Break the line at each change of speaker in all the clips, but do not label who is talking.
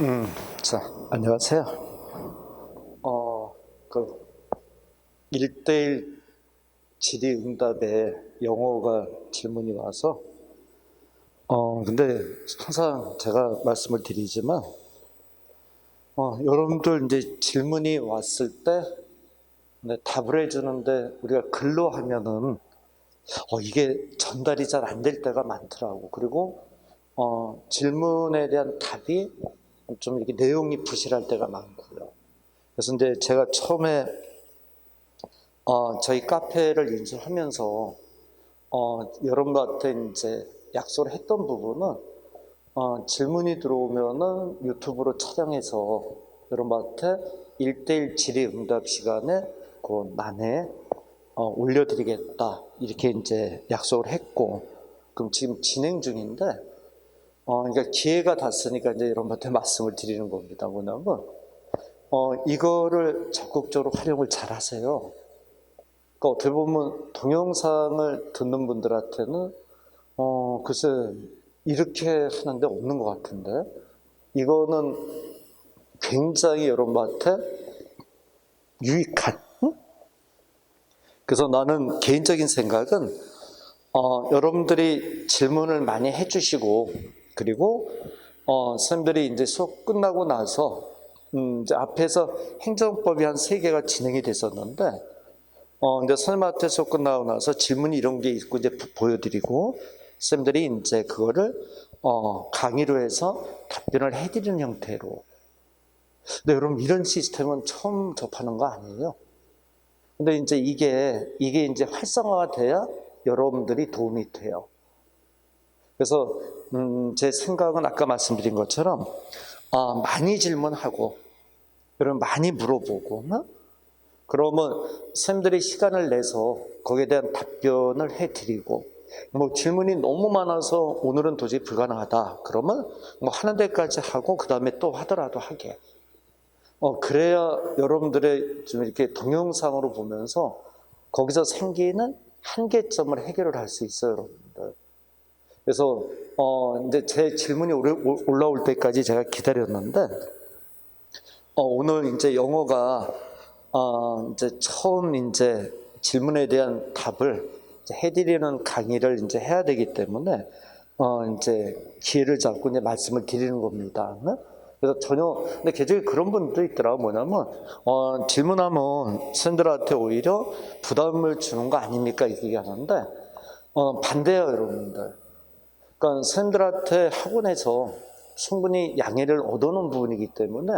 음, 자, 안녕하세요. 어, 그, 1대1 질의응답에 영어가 질문이 와서, 어, 근데 항상 제가 말씀을 드리지만, 어, 여러분들 이제 질문이 왔을 때, 네, 답을 해주는데 우리가 글로 하면은, 어, 이게 전달이 잘 안 될 때가 많더라고. 그리고, 어, 질문에 대한 답이 좀 이렇게 내용이 부실할 때가 많고요. 그래서 이제 제가 처음에 어, 저희 카페를 인수하면서 어, 여러분한테 이제 약속을 했던 부분은 어, 질문이 들어오면은 유튜브로 촬영해서 여러분한테 1대1 질의응답 시간에 그 만에 어, 올려드리겠다 이렇게 이제 약속을 했고 그럼 지금 진행 중인데 어, 그러니까 기회가 닿았으니까 이제 여러분한테 말씀을 드리는 겁니다. 뭐냐면, 어, 이거를 적극적으로 활용을 잘 하세요. 그러니까 어떻게 보면 동영상을 듣는 분들한테는, 어, 글쎄, 이렇게 하는데 없는 것 같은데, 이거는 굉장히 여러분한테 유익한, 응? 그래서 나는 개인적인 생각은, 어, 여러분들이 질문을 많이 해주시고, 그리고 어, 선생님들이 이제 수업 끝나고 나서 음, 이제 앞에서 행정법이 한 세 개가 진행이 됐었는데 어, 이제 선생님한테 수업 끝나고 나서 질문이 이런 게 있고 이제 보여드리고 선생님들이 이제 그거를 어, 강의로 해서 답변을 해드리는 형태로. 근데 여러분 이런 시스템은 처음 접하는 거 아니에요? 근데 이제 이게 이게 이제 활성화가 돼야 여러분들이 도움이 돼요. 그래서 음, 제 생각은 아까 말씀드린 것처럼 아, 많이 질문하고 그럼 많이 물어보고 어? 그러면 쌤들이 시간을 내서 거기에 대한 답변을 해드리고 뭐 질문이 너무 많아서 오늘은 도저히 불가능하다. 그러면 뭐 하는 데까지 하고 그 다음에 또 하더라도 하게. 어 그래야 여러분들의 좀 이렇게 동영상으로 보면서 거기서 생기는 한계점을 해결을 할 수 있어요 여러분들 그래서 어 이제 제 질문이 올라올 때까지 제가 기다렸는데 어 오늘 이제 영어가 어 이제 처음 이제 질문에 대한 답을 해드리는 강의를 이제 해야 되기 때문에 어 이제 기회를 잡고 이제 말씀을 드리는 겁니다. 네? 그래서 전혀 근데 계속에 그런 분도 있더라고 뭐냐면 어 질문하면 선생들한테 오히려 부담을 주는 거 아닙니까 이렇게 얘기하는데 어 반대예요 여러분들. 그러니까 선생들한테 학원에서 충분히 양해를 얻어놓은 부분이기 때문에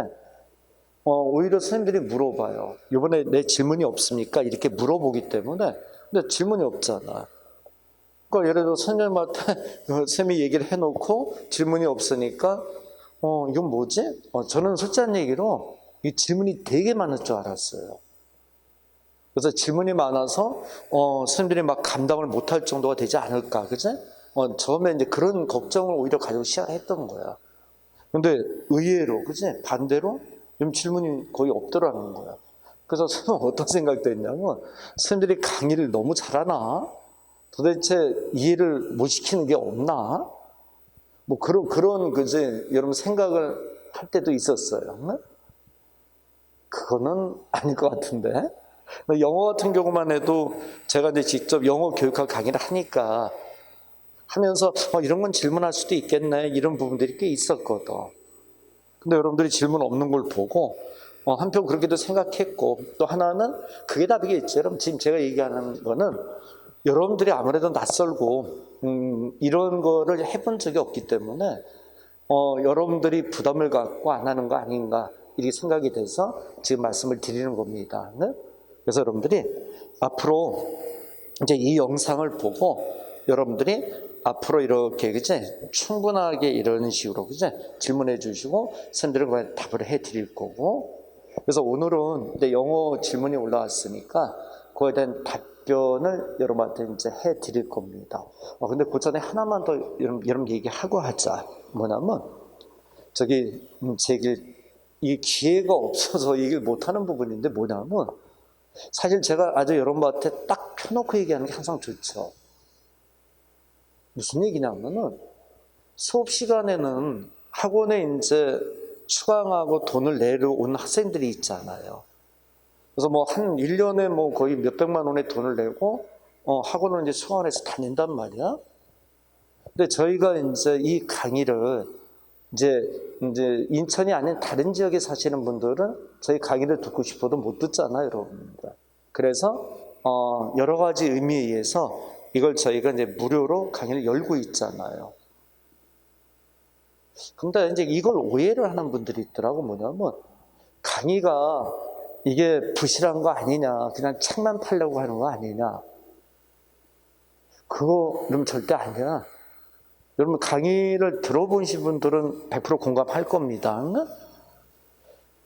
어, 오히려 선생님들이 물어봐요. 이번에 내 질문이 없습니까? 이렇게 물어보기 때문에 근데 질문이 없잖아. 그러니까 예를 들어 선생님한테 선생님이 얘기를 해놓고 질문이 없으니까 어 이건 뭐지? 어, 저는 솔직한 얘기로 이 질문이 되게 많을 줄 알았어요. 그래서 질문이 많아서 어, 선생님들이 막 감당을 못할 정도가 되지 않을까, 그지? 어, 처음에 이제 그런 걱정을 오히려 가지고 시작했던 거야. 근데 의외로, 그지? 반대로 좀 질문이 거의 없더라는 거야. 그래서 저는 어떤 생각도 했냐면, 선생님들이 강의를 너무 잘하나? 도대체 이해를 못 시키는 게 없나? 뭐 그런, 그런, 그지? 여러분 생각을 할 때도 있었어요. 그거는 아닐 것 같은데. 영어 같은 경우만 해도 제가 이제 직접 영어 교육학 강의를 하니까 하면서 어, 이런 건 질문할 수도 있겠네 이런 부분들이 꽤 있었거든. 근데 여러분들이 질문 없는 걸 보고 어, 한편 그렇게도 생각했고 또 하나는 그게 답이겠죠. 여러분 지금 제가 얘기하는 거는 여러분들이 아무래도 낯설고 음, 이런 거를 해본 적이 없기 때문에 어, 여러분들이 부담을 갖고 안 하는 거 아닌가 이렇게 생각이 돼서 지금 말씀을 드리는 겁니다. 네? 그래서 여러분들이 앞으로 이제 이 영상을 보고 여러분들이 앞으로 이렇게 그제 충분하게 이런 식으로 그제 질문해 주시고 선생들은 답을 해 드릴 거고 그래서 오늘은 이제 영어 질문이 올라왔으니까 그에 대한 답변을 여러분한테 이제 해 드릴 겁니다. 아, 근데 그 전에 하나만 더 여러분, 여러분 얘기하고 하자. 뭐냐면 저기 음, 제길 이 기회가 없어서 얘기를 못하는 부분인데 뭐냐면 사실 제가 아주 여러분한테 딱 펴놓고 얘기하는 게 항상 좋죠. 무슨 얘기냐면은 수업 시간에는 학원에 이제 수강하고 돈을 내러 온 학생들이 있잖아요. 그래서 뭐 한 1년에 뭐 거의 몇백만 원의 돈을 내고 어, 학원을 이제 수강해서 다닌단 말이야. 근데 저희가 이제 이 강의를 이제 이제 인천이 아닌 다른 지역에 사시는 분들은 저희 강의를 듣고 싶어도 못 듣잖아요, 여러분들. 그래서 어, 여러 가지 의미에 의해서 이걸 저희가 이제 무료로 강의를 열고 있잖아요. 근데 이제 이걸 오해를 하는 분들이 있더라고 뭐냐면 강의가 이게 부실한 거 아니냐, 그냥 책만 팔려고 하는 거 아니냐. 그거 그럼 절대 아니야. 여러분 강의를 들어보신 분들은 100% 공감할 겁니다.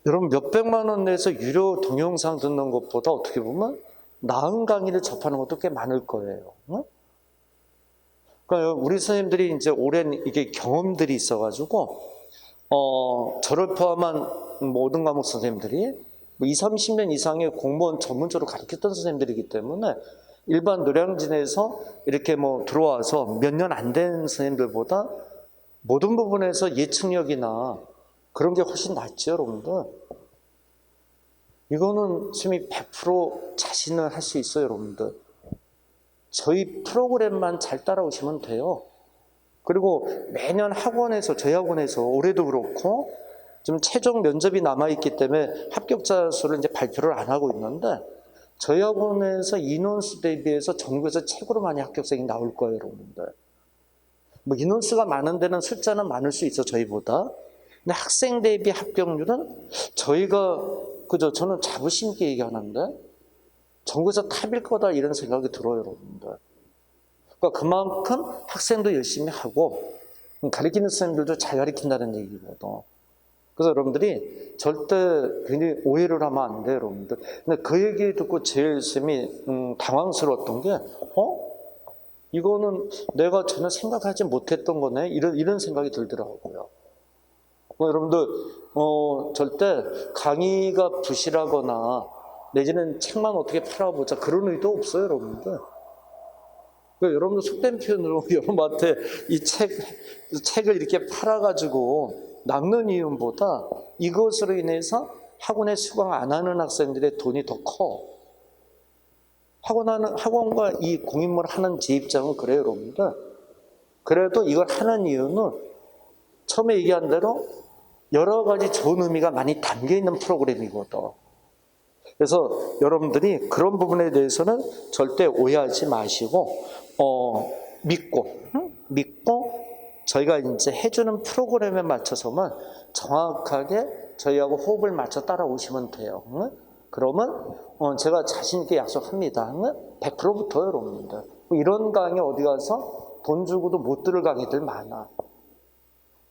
여러분 몇백만 원 내서 유료 동영상 듣는 것보다 어떻게 보면 나은 강의를 접하는 것도 꽤 많을 거예요. 응? 그러니까 우리 선생님들이 이제 오랜 이게 경험들이 있어가지고 어 저를 포함한 모든 과목 선생님들이 뭐 20, 30년 이상의 공무원 전문적으로 가르쳤던 선생님들이기 때문에 일반 노량진에서 이렇게 뭐 들어와서 몇 년 안 된 선생님들보다 모든 부분에서 예측력이나 그런 게 훨씬 낫죠, 여러분들. 이거는 스님이 100% 자신을 할 수 있어요, 여러분들. 저희 프로그램만 잘 따라오시면 돼요. 그리고 매년 학원에서, 저희 학원에서 올해도 그렇고, 지금 최종 면접이 남아있기 때문에 합격자 수를 이제 발표를 안 하고 있는데, 저희 학원에서 인원수 대비해서 전국에서 최고로 많이 합격생이 나올 거예요, 여러분들. 뭐 인원수가 많은 데는 숫자는 많을 수 있어, 저희보다. 근데 학생 대비 합격률은 저희가, 그죠, 저는 자부심 있게 얘기하는데, 전국에서 탑일 거다 이런 생각이 들어요, 여러분들. 그러니까 그만큼 학생도 열심히 하고 가르치는 선생님들도 잘 가르친다는 얘기거든. 그래서 여러분들이 절대 굉장히 오해를 하면 안 돼요, 여러분들. 근데 그 얘기 듣고 제일 쌤이 음, 당황스러웠던 게, 어? 이거는 내가 전혀 생각하지 못했던 거네? 이런, 이런 생각이 들더라고요. 어, 여러분들, 어, 절대 강의가 부실하거나 내지는 책만 어떻게 팔아보자 그런 의도 없어요, 여러분들. 그 여러분들 속된 표현으로 여러분한테 이 책, 책을 이렇게 팔아가지고 낚는 이유보다 이것으로 인해서 학원에 수강 안 하는 학생들의 돈이 더 커. 학원하는, 학원과 이 공인물 하는 제 입장은 그래요, 여러분들. 그래도 이걸 하는 이유는 처음에 얘기한 대로 여러 가지 좋은 의미가 많이 담겨 있는 프로그램이거든. 그래서 여러분들이 그런 부분에 대해서는 절대 오해하지 마시고, 어, 믿고, 믿고, 저희가 이제 해주는 프로그램에 맞춰서만 정확하게 저희하고 호흡을 맞춰 따라오시면 돼요. 응? 그러면 어, 제가 자신 있게 약속합니다. 응? 100%부터 여러분들. 이런 강의 어디 가서 돈 주고도 못 들을 강의들 많아.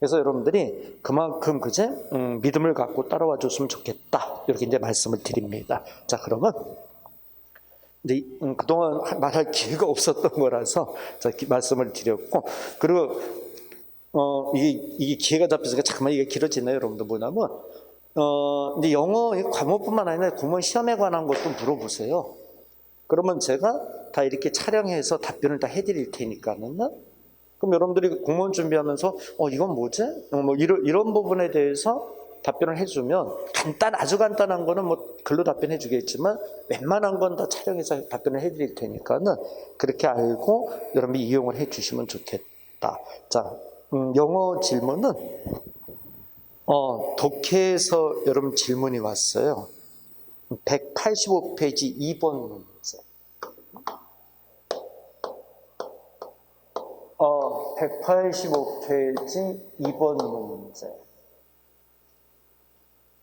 그래서 여러분들이 그만큼 그제 음, 믿음을 갖고 따라와 줬으면 좋겠다. 이렇게 이제 말씀을 드립니다. 자, 그러면 근데 음, 그동안 말할 기회가 없었던 거라서 자, 기- 말씀을 드렸고 그리고 어 이게, 이게 기회가 잡혀서 잠깐만 이게 길어지네요, 여러분들 뭐냐면 어 이제 영어 이 과목뿐만 아니라 공무원 시험에 관한 것도 물어보세요. 그러면 제가 다 이렇게 촬영해서 답변을 다 해드릴 테니까는 그럼 여러분들이 공무원 준비하면서 어 이건 뭐지? 어, 뭐 이런 이런 부분에 대해서 답변을 해주면 간단 아주 간단한 거는 뭐 글로 답변해 주겠지만 웬만한 건 다 촬영해서 답변을 해드릴 테니까는 그렇게 알고 여러분이 이용을 해주시면 좋겠다. 자, 음, 영어 질문은 어, 독해에서 여러분 질문이 왔어요. 185페이지 2번 문제. 어, 185페이지 2번 문제.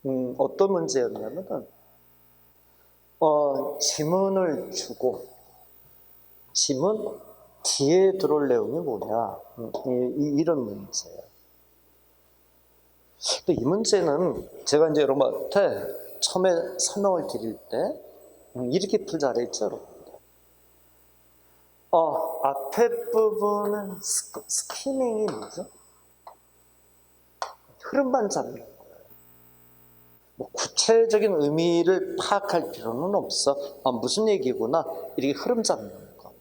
음, 어떤 문제였냐면은, 어, 지문을 주고, 지문 뒤에 들어올 내용이 뭐냐. 음, 이, 런 문제예요. 근데 이 문제는 제가 이제 여러분한테 처음에 설명을 드릴 때, 음, 이렇게 풀자 그랬죠, 여러분. 어, 앞에 부분은 스, 스키밍이 뭐죠? 흐름만 잡는. 뭐 구체적인 의미를 파악할 필요는 없어. 아, 무슨 얘기구나. 이렇게 흐름 잡는 거.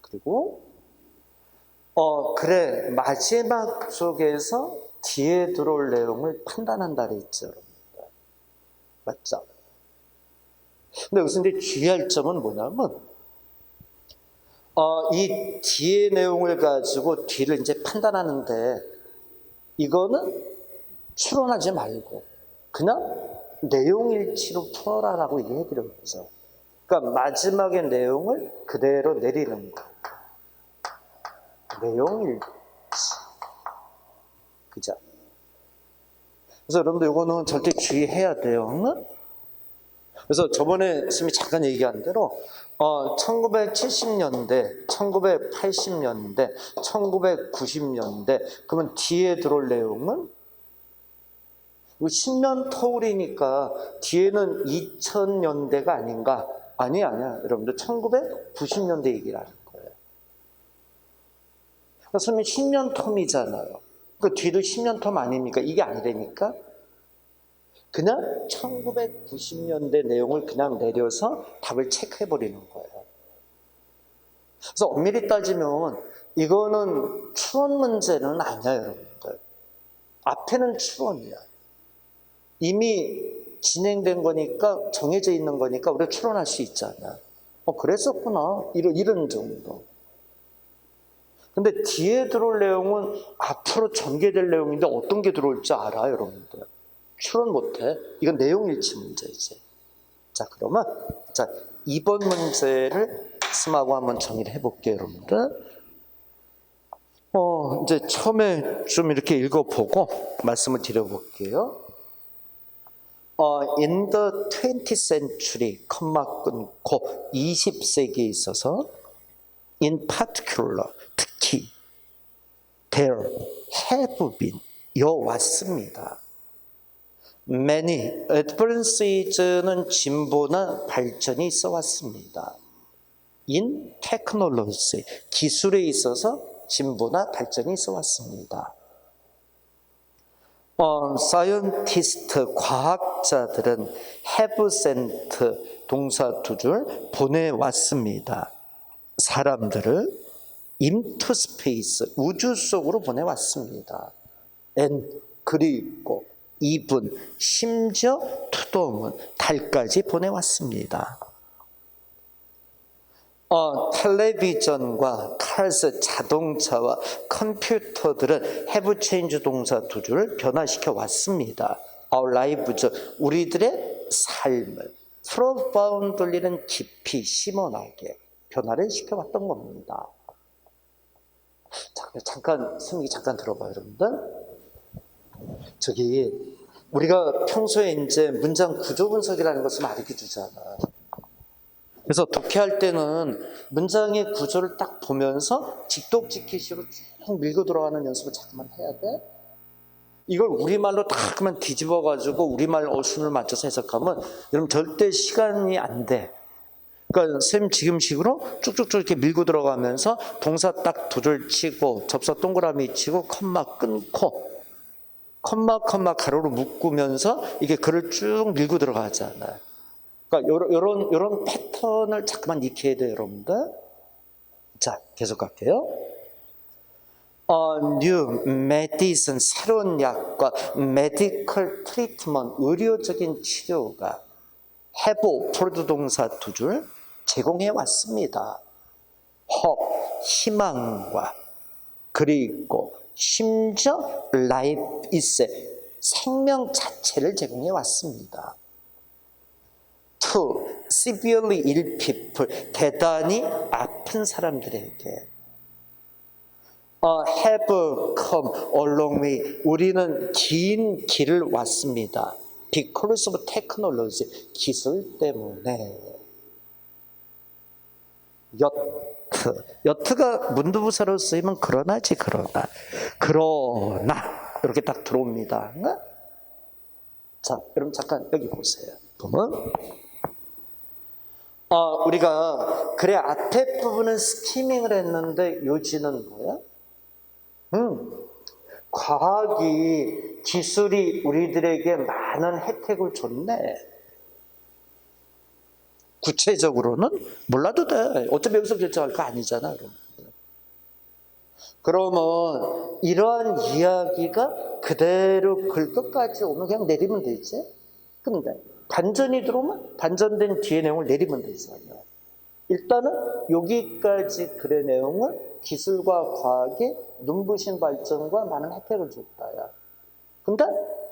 그리고, 어, 그래. 마지막 속에서 뒤에 들어올 내용을 판단한다 그랬죠. 맞죠? 근데 여기서 이제 주의할 점은 뭐냐면, 어, 이 뒤의 내용을 가지고 뒤를 이제 판단하는데, 이거는 추론하지 말고, 그냥 내용일치로 풀어라라고 얘기해드렸죠. 그러니까 마지막의 내용을 그대로 내리는 거. 내용일치. 그죠? 그래서 여러분들 이거는 절대 주의해야 돼요. 응? 그래서 저번에 스님이 잠깐 얘기한 대로 어, 1970년대, 1980년대, 1990년대 그러면 뒤에 들어올 내용은 10년 터울이니까 뒤에는 2000년대가 아닌가? 아니 아니야. 여러분들 1990년대 얘기를 하는 거예요. 그러니까 스님이 10년 텀이잖아요. 그 뒤도 10년 텀 아닙니까? 이게 아니라니까? 그냥 1990년대 내용을 그냥 내려서 답을 체크해 버리는 거예요. 그래서 엄밀히 따지면 이거는 추론 문제는 아니야, 여러분들. 앞에는 추론이야. 이미 진행된 거니까 정해져 있는 거니까 우리가 추론할 수 있잖아. 어, 그랬었구나. 이런, 이런 정도. 근데 뒤에 들어올 내용은 앞으로 전개될 내용인데 어떤 게 들어올지 알아, 여러분들. 추론 못해. 이건 내용 일치 문제지. 자, 그러면, 자, 이번 문제를 스마고 한번 정리를 해볼게요, 여러분들. 어, 이제 처음에 좀 이렇게 읽어보고 말씀을 드려볼게요. 어, in the 20th century, 컴마 끊고 20세기에 있어서 in particular, 특히 there have been, 여 왔습니다. Many advances는 진보나 발전이 있어 왔습니다. in technology, 기술에 있어서 진보나 발전이 있어 왔습니다. 어, scientist, 과학자들은 have sent 동사 두 줄 보내왔습니다. 사람들을 into space, 우주 속으로 보내왔습니다. and 그리고 even, 심지어 투동은 달까지 보내왔습니다. 어, 텔레비전과 칼스, 자동차와 컴퓨터들은 have change 동사 두 줄을 변화시켜 왔습니다. Our lives, 우리들의 삶을 profoundly는 깊이 심원하게 변화를 시켜왔던 겁니다. 자, 잠깐, 승리 잠깐 들어봐요, 여러분들. 저기, 우리가 평소에 이제 문장 구조 분석이라는 것을 가르쳐 주잖아. 그래서 독해할 때는 문장의 구조를 딱 보면서 직독직히식으로 쭉 밀고 들어가는 연습을 잠깐만 해야 돼. 이걸 우리말로 딱 그만 뒤집어 가지고 우리말 어순을 맞춰서 해석하면 여러분 절대 시간이 안 돼. 그러니까 쌤 지금 식으로 쭉쭉쭉 이렇게 밀고 들어가면서 동사 딱 두 줄 치고 접사 동그라미 치고 컴마 끊고 컴마 컴마 가로로 묶으면서 이게 글을 쭉 밀고 들어가잖아요. 그러니까 요런, 요런, 요런 패턴을 자꾸만 익혀야 돼요, 여러분들. 자, 계속 갈게요. 어, new medicine, 새로운 약과 medical treatment, 의료적인 치료가 have, 프로드 동사 두 줄 제공해 왔습니다. hope, 희망과 그리고 심지어 life is, 생명 자체를 제공해 왔습니다. to severely ill people 대단히 아픈 사람들에게 어, have come along way 우리는 긴 길을 왔습니다. because of technology 기술 때문에 여트 여트가 문두부사로 쓰이면 그러나지 그러나 그러나 이렇게 딱 들어옵니다. 자, 여러분 잠깐 여기 보세요. 보면 어, 우리가 그래 앞에 부분은 스키밍을 했는데 요지는 뭐야? 음, 과학이 기술이 우리들에게 많은 혜택을 줬네. 구체적으로는 몰라도 돼. 어차피 여기서 결정할 거 아니잖아. 그럼. 그러면 이러한 이야기가 그대로 글 끝까지 오면 그냥 내리면 되지. 근데 반전이 들어오면 반전된 뒤에 내용을 내리면 되잖아요. 일단은 여기까지 글의 내용은 기술과 과학이 눈부신 발전과 많은 혜택을 줬다야. 근데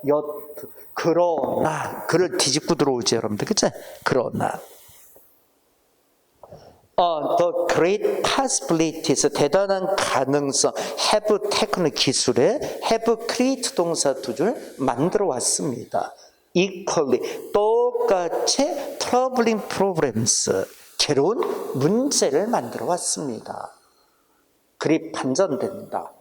여트 그러나 글을 뒤집고 들어오지 여러분들 그치? 그러나 어, the great possibilities 대단한 가능성 have techno 기술에 have create 동사 두 줄 만들어 왔습니다. equally 똑같이 troubling problems 괴로운 문제를 만들어 왔습니다. 글이 반전된다.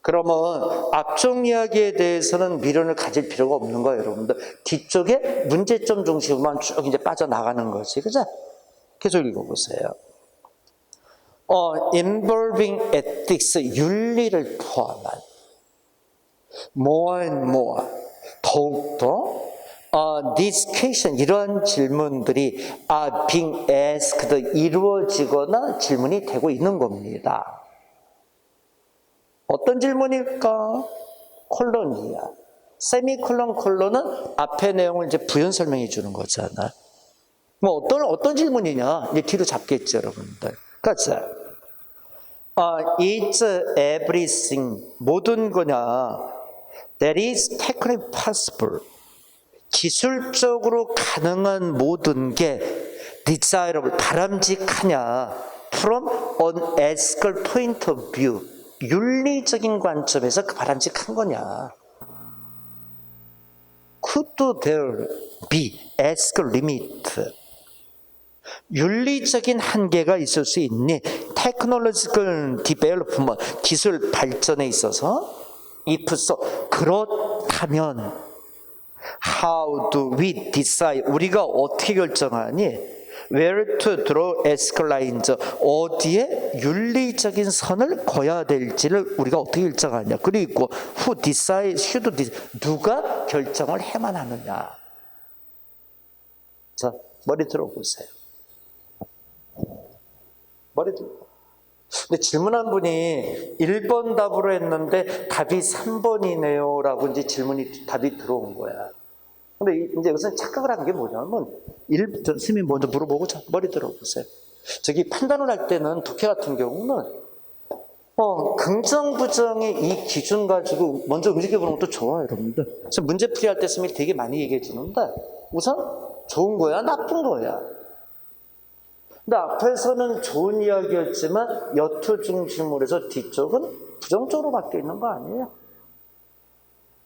그러면 앞쪽 이야기에 대해서는 미련을 가질 필요가 없는 거예요, 여러분들. 뒤쪽에 문제점 중심으로만 쭉 이제 빠져나가는 거지, 그죠? 계속 읽어보세요. 어, involving ethics, 윤리를 포함한 more and more, 더욱더 어, these questions, 이러한 질문들이 are being asked, 이루어지거나 질문이 되고 있는 겁니다. 어떤 질문일까? 콜론이야. 세미콜론 콜론은 앞의 내용을 이제 부연 설명해 주는 거잖아. 뭐 어떤 어떤 질문이냐? 이제 뒤로 잡겠죠, 여러분들. 그렇죠? 어, is everything 모든 거냐? That is technically possible. 기술적으로 가능한 모든 게 desirable 바람직하냐? From an ethical point of view. 윤리적인 관점에서 그 바람직한 거냐? Could there be ethical limit? 윤리적인 한계가 있을 수 있니? 테크놀로지컬 디벨롭먼 기술 발전에 있어서? If so 그렇다면 how do we decide 우리가 어떻게 결정하니? where to draw ethical lines? 어디에 윤리적인 선을 그어야 될지를 우리가 어떻게 결정하냐? 그리고 who decide should decide 누가 결정을 해만 하느냐? 자 머리 들어보세요 머리 들어 근데 질문한 분이 1번 답으로 했는데 답이 3번이네요 라고 이제 질문이 답이 들어온 거야 근데 이- 이제 여기서 착각을 한 게 뭐냐면 일, 전 스님 먼저 물어보고 자, 머리 들어보세요. 저기 판단을 할 때는 독해 같은 경우는 어, 긍정 부정의 이 기준 가지고 먼저 움직여 보는 것도 좋아요, 여러분들. 그래서 문제 풀이할 때 스님이 되게 많이 얘기해 주는데 우선 좋은 거야, 나쁜 거야. 근데 앞에서는 좋은 이야기였지만 여투 중심으로 해서 뒤쪽은 부정적으로 바뀌어 있는 거 아니에요?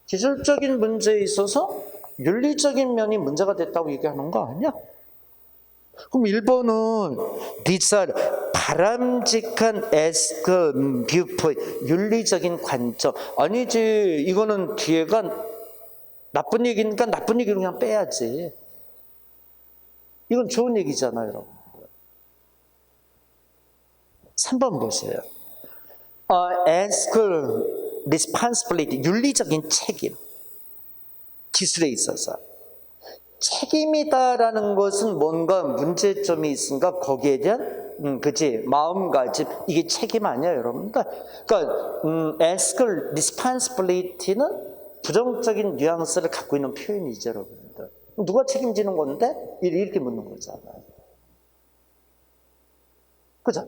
기술적인 문제에 있어서 윤리적인 면이 문제가 됐다고 얘기하는 거 아니야? 그럼 1번은 디살 바람직한 에스크 뷰포 윤리적인 관점 아니지 이거는 뒤에가 나쁜 얘기니까 나쁜 얘기를 그냥 빼야지 이건 좋은 얘기잖아요 여러분 3번 보세요. 어, 에스크 responsibility 윤리적인 책임. 기술에 있어서. 책임이다라는 것은 뭔가 문제점이 있으니까 거기에 대한 음, 그지 마음가짐. 이게 책임 아니야 여러분들 그러니까 음, ask responsibility는 부정적인 뉘앙스를 갖고 있는 표현이죠 여러분들. 누가 책임지는 건데? 이렇게 묻는 거잖아요. 그죠?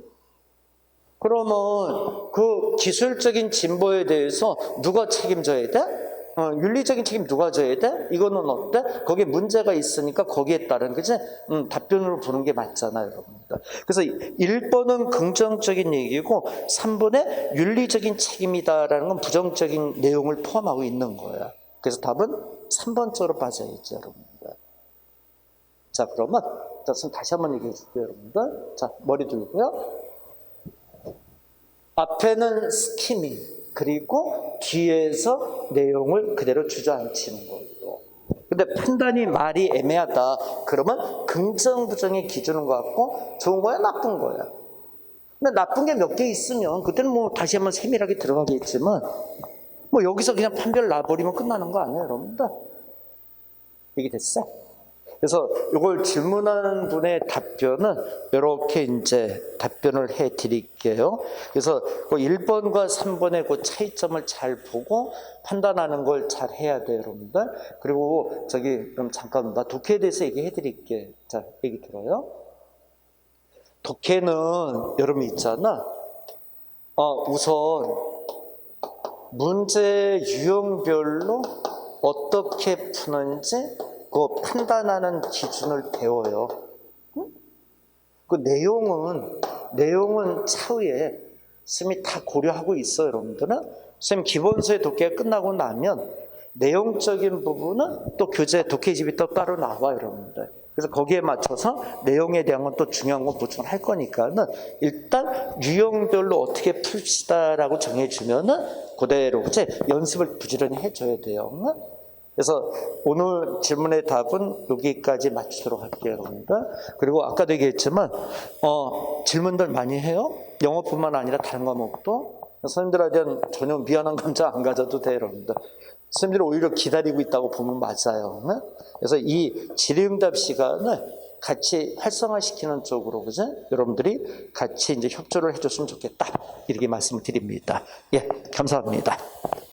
그러면 그 기술적인 진보에 대해서 누가 책임져야 돼? 어, 윤리적인 책임 누가 져야 돼? 이거는 어때? 거기에 문제가 있으니까 거기에 따른 그지? 음, 답변으로 보는 게 맞잖아요, 여러분들. 그래서 1번은 긍정적인 얘기고 3번에 윤리적인 책임이다라는 건 부정적인 내용을 포함하고 있는 거야. 그래서 답은 3번 쪽으로 빠져 있죠, 여러분들. 자, 그러면 다시 한번 얘기해 줄게요, 여러분들. 자, 머리 들고요. 앞에는 스키밍 그리고 뒤에서 내용을 그대로 주저앉히는 걸로. 근데 판단이 말이 애매하다. 그러면 긍정 부정의 기준인 것 같고 좋은 거야 나쁜 거야. 근데 나쁜 게 몇 개 있으면 그때는 뭐 다시 한번 세밀하게 들어가겠지만 뭐 여기서 그냥 판별 놔버리면 끝나는 거 아니에요, 여러분들? 이게 됐어? 그래서 이걸 질문하는 분의 답변은 이렇게 이제 답변을 해 드릴게요. 그래서 그 1번과 3번의 그 차이점을 잘 보고 판단하는 걸 잘 해야 돼요, 여러분들. 그리고 저기 그럼 잠깐 나 독해에 대해서 얘기해 드릴게. 자, 얘기 들어요. 독해는 여러분 있잖아. 어, 우선 문제 유형별로 어떻게 푸는지 그 판단하는 기준을 배워요. 응? 그 내용은 내용은 차후에 쌤이 다 고려하고 있어요, 여러분들은. 쌤 기본서의 독해가 끝나고 나면 내용적인 부분은 또 교재 독해집이 또 따로 나와요, 여러분들. 그래서 거기에 맞춰서 내용에 대한 건 또 중요한 건 보충을 할 거니까는 일단 유형별로 어떻게 풉시다라고 정해주면은 그대로 이제 연습을 부지런히 해줘야 돼요. 응? 그래서 오늘 질문의 답은 여기까지 맞추도록 할게요, 여러분들. 그리고 아까도 얘기했지만 어, 질문들 많이 해요. 영어뿐만 아니라 다른 과목도 선생님들한테는 전혀 미안한 감정 안 가져도 돼요, 여러분들. 선생님들이 오히려 기다리고 있다고 보면 맞아요. 응? 그래서 이 질의응답 시간을 같이 활성화시키는 쪽으로 그죠? 여러분들이 같이 이제 협조를 해줬으면 좋겠다 이렇게 말씀을 드립니다. 예, 감사합니다.